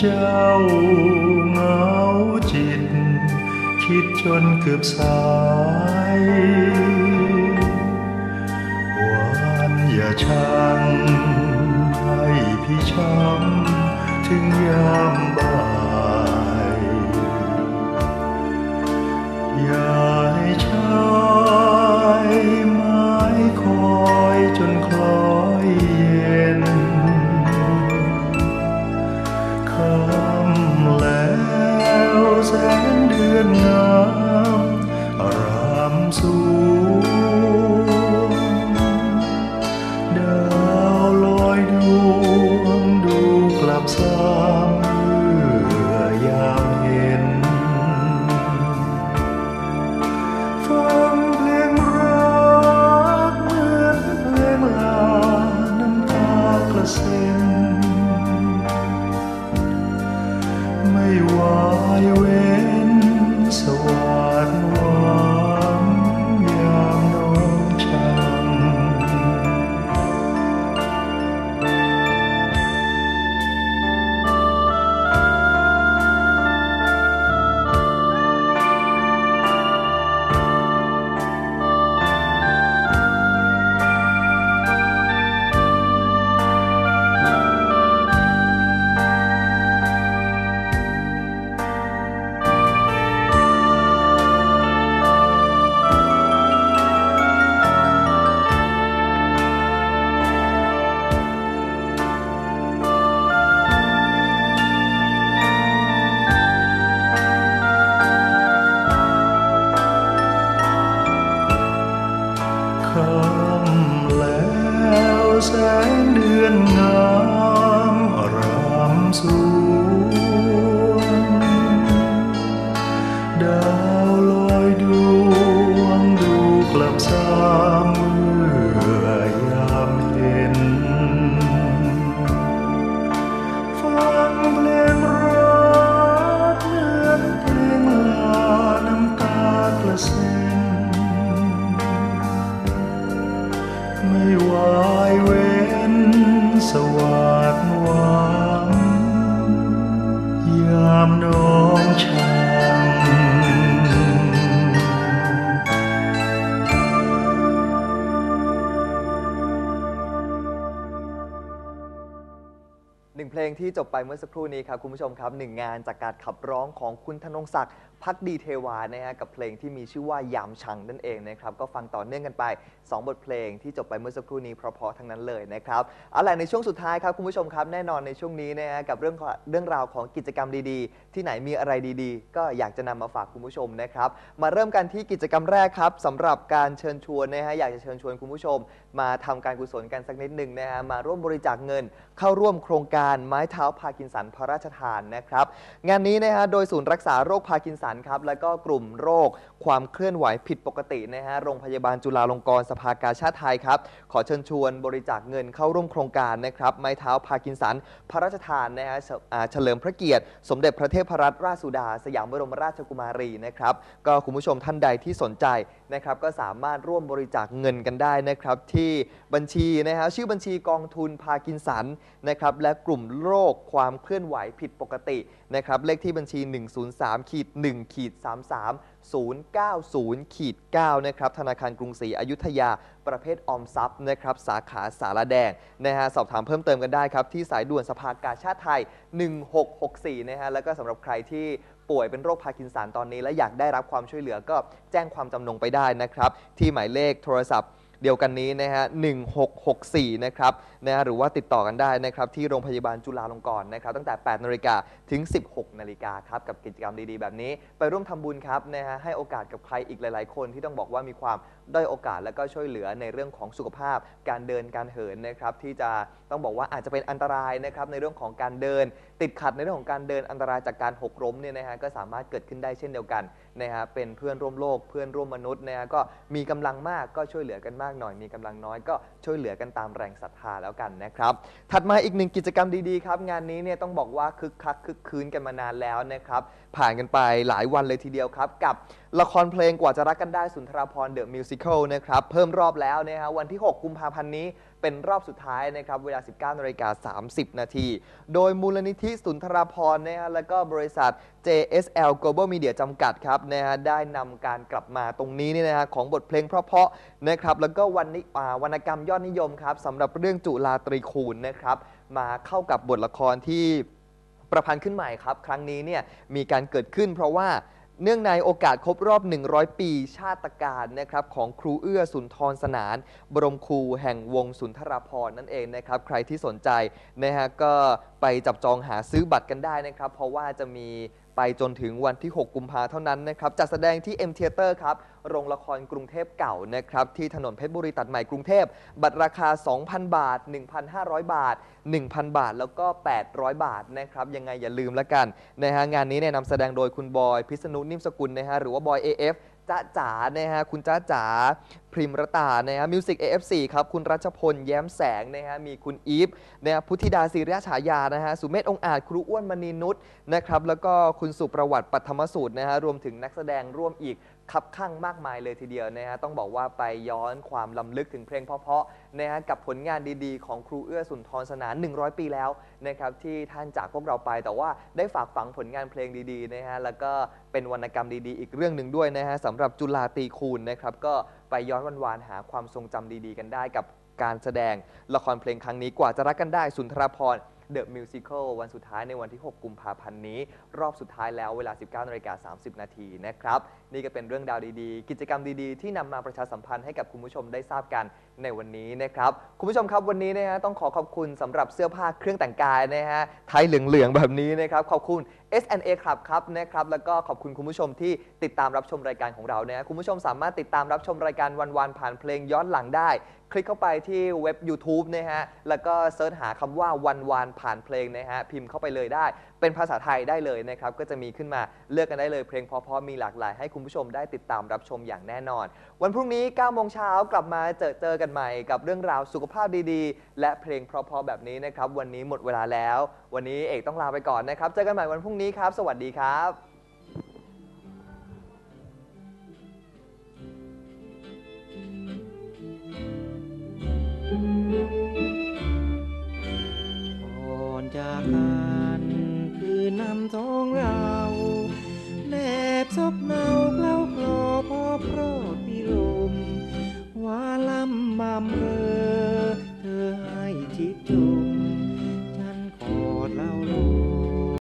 เจ้าเงาจิต คิดจนเกือบสาย หวานอย่าชัง สามเมื่อยามเห็นฟังเพลงรักเหมือนเพลงลาน้ำตากระเซ็นไม่วายเว ลงที่จบไปเมื่อสักครู่นี้ครับคุณผู้ชมครับหนึ่งงานจากการขับร้องของคุณธนงศักดิ์ พักดีเทวานะฮะกับเพลงที่มีชื่อว่ายามชังนั่นเองนะครับก็ฟังต่อเนื่องกันไป 2 บทเพลงที่จบไปเมื่อสักครู่นี้เพราะๆทั้งนั้นเลยนะครับเอาล่ะในช่วงสุดท้ายครับคุณผู้ชมครับแน่นอนในช่วงนี้นะฮะกับเรื่องเรื่องราวของกิจกรรมดีๆ ที่ไหนมีอะไรดีๆ ก็อยากจะนำมาฝากคุณผู้ชมนะครับมาเริ่มกันที่กิจกรรมแรกครับสำหรับการเชิญชวนนะฮะอยากจะเชิญชวนคุณผู้ชม มาทำการกุศลกันสักนิดหนึ่งนะฮะมาร่วมบริจาคเงิน เข้าร่วมโครงการไม้เท้าพากินสันพระราชทานนะครับงานนี้นะฮะโดยศูนย์รักษาโรคพากินสันครับแล้วก็กลุ่มโรคความเคลื่อนไหวผิดปกตินะฮะโรงพยาบาลจุฬาลงกรณ์สภากาชาติไทยครับขอเชิญชวนบริจาคเงินเข้าร่วมโครงการนะครับไม้เท้าพากินสัน พระราชทานนะฮะเฉอ่าเฉลิมพระเกียรติ สมเด็จพระเทพรัตนราชสุดา สยามบรมราชกุมารีนะครับก็คุณผู้ชมท่านใดที่สนใจนะครับก็สามารถร่วมบริจาคเงินกันได้นะครับที่บัญชีนะฮะชื่อบัญชีกองทุนพากินสันนะครับและกลุ่มโรคความเคลื่อนไหวผิดปกตินะครับเลขที่บัญชี 103ขีด1ขีด33 090ขีด9นะครับธนาคารกรุงศรีอยุธยาประเภทออมทรัพย์นะครับสาขาสารแดงนะฮะสอบถามเพิ่มเติมกันได้ครับ ที่สายด่วนสภากาชาติไทย 1664นะฮะแล้วก็สำหรับใครที่ป่วยเป็นโรคพาร์กินสันตอนนี้ และอยากได้รับความช่วยเหลือก็แจ้งความจำนงไปได้นะครับ ที่หมายเลขโทรศัพท์ เดียวกันนี้นะฮะ1664นะครับนะฮะหรือว่าติดต่อกันได้นะครับที่โรงพยาบาลจุฬาลงกรณ์นะครับตั้งแต่ 8นาฬิกาถึง 16นาฬิกาครับกับกิจกรรมดีๆ แบบนี้ ไปร่วมทำบุญครับนะฮะให้โอกาสกับใครอีกหลาย ๆ คนที่ต้องบอกว่ามีความ ด้อยโอกาสและก็ช่วยเหลือในเรื่องของสุขภาพ การเดินการเหินนะครับที่จะต้องบอกว่าอาจจะเป็นอันตรายนะครับในเรื่องของการเดิน ติดขัดในเรื่องของการเดินอันตรายจากการหกล้มเนี่ยนะฮะก็สามารถเกิดขึ้นได้เช่นเดียวกันนะฮะเป็นเพื่อนร่วมโลก เพื่อนร่วมมนุษย์นะฮะก็มีกำลังมากก็ช่วยเหลือกันมากหน่อย มีกำลังน้อยก็ช่วยเหลือกันตามแรงศรัทธาแล้วกันนะครับถัดมาอีกหนึ่งกิจกรรมดีๆครับ งานนี้เนี่ยต้องบอกว่าคึกคักคึกคืนกันมานานแล้วนะครับผ่านกันไปหลายวันเลยทีเดียวครับกับละครเพลงกว่าจะรักกันได้สุนทราพรเดอะมิวสิควลนะครับ เพิ่มรอบแล้วนะฮะวันที่ 6 กุมภาพันธ์นี้เป็นรอบสุดท้ายนะครับ เวลา 19นาฬิกา30 นาที โดยมูลนิธิสุนทราพรนะฮะแล้วก็บริษัท JSL Global Media จำกัดครับนะฮะได้นำการกลับมาตรงนี้นี่นะฮะของบทเพลงเพราะๆนะครับแล้วก็วันนี้อ่าวรรณกรรมยอดนิยมครับสำหรับเรื่องจุลาตรีคูณนะครับ มาเข้ากับบทละครที่ประพันธ์ขึ้นใหม่ครับ ครั้งนี้เนี่ยมีการเกิดขึ้นเพราะว่า เนื่องในโอกาสครบรอบ 100 ปีชาติการนะครับของครูเอื้อสุนทรสนาน บรมครูแห่งวงสุนทรพรนั่นเองนะครับใครที่สนใจนะฮะก็ไปจับจองหาซื้อบัตรกันได้นะครับ เพราะว่าจะมี ไปจนถึงวันที่ 6 กุมภาเท่านั้นนะครับจัดแสดงที่ M Theater ครับโรงละครกรุงเทพเก่านะครับที่ถนนเพชรบุรีตัดใหม่กรุงเทพ บัตรราคา 2,000 บาท 1,500 บาท 1,000 บาท แล้วก็ 800 บาทนะครับยังไงอย่าลืมแล้วกันนะฮะงานนี้เนี่ยนำแสดงโดยคุณบอยพิษณุนิ่มสกุลนะฮะหรือว่าบอย AF จ้าจ๋านะฮะคุณจ้าจ๋าพริมรตานะฮะมิวสิก AF4 ครับคุณรัชพลแย้มแสงนะฮะมีคุณอีฟนะฮะพุทธิดาศิริยฉายานะฮะสุเมธองอาจครูอ้วนมณีนุชนะครับแล้วก็คุณสุประวัติปัทธรรมสูตรนะฮะรวมถึงนักแสดงร่วมอีก คับข้างมากมายเลยทีเดียวนะฮะต้องบอกว่าไปย้อนความลำลึกถึงเพลงเพราะๆนะฮะกับผลงานดีๆ ของครูเอื้อสุนทรสนาน 100 ปีแล้วนะครับที่ท่านจากพวกเราไปแต่ว่าได้ฝากฝังผลงานเพลงดีๆนะฮะแล้วก็เป็นวรรณกรรมดีๆ อีกเรื่องหนึ่งด้วยนะฮะสำหรับจุฬาตีคูณนะครับก็ไปย้อนวันวานๆหาความทรงจำดีๆ กันได้กับการแสดงละครเพลงครั้งนี้กว่าจะรักกันได้สุนทรภพ The Musical วันสุดท้ายในวันที่ 6 กุมภาพันธ์นี้ รอบสุดท้ายแล้วเวลา 19นาฬิกา30 นาทีนะครับ นี่ก็เป็นเรื่องราวดีๆ กิจกรรมดีๆ ที่นำมาประชาสัมพันธ์ให้กับคุณผู้ชมได้ทราบกัน ในวันนี้นะครับ คุณผู้ชมครับวันนี้นะฮะต้องขอขอบคุณสำหรับเสื้อผ้าเครื่องแต่งกายนะฮะไทยเหลืองๆแบบนี้นะครับ ขอบคุณ SNA Club ครับนะครับ แล้วก็ขอบคุณคุณผู้ชมที่ติดตามรับชมรายการของเรานะฮะคุณผู้ชมสามารถติดตามรับชมรายการวันๆผ่านเพลงย้อนหลังได้ คลิกเข้าไปที่เว็บ YouTube นะฮะแล้วก็เซิร์ชหาคำว่าวันวานผ่านเพลงนะฮะพิมพ์เข้าไปเลยได้ เป็นภาษาไทยได้เลยนะครับก็จะมีขึ้นมาเลือกกันได้เลยเพลงเพราะๆมีหลากหลายให้คุณผู้ชมได้ติดตามรับชมอย่างแน่นอน วันพรุ่งนี้9โมงเช้ากลับมาเจอเจอกันกันใหม่กับเรื่องราวสุขภาพดีๆ และเพลงเพราะๆแบบนี้นะครับ วันนี้หมดเวลาแล้ว วันนี้เอกต้องลาไปก่อนนะครับเจอกันใหม่วันพรุ่งนี้ครับ สวัสดีครับจาก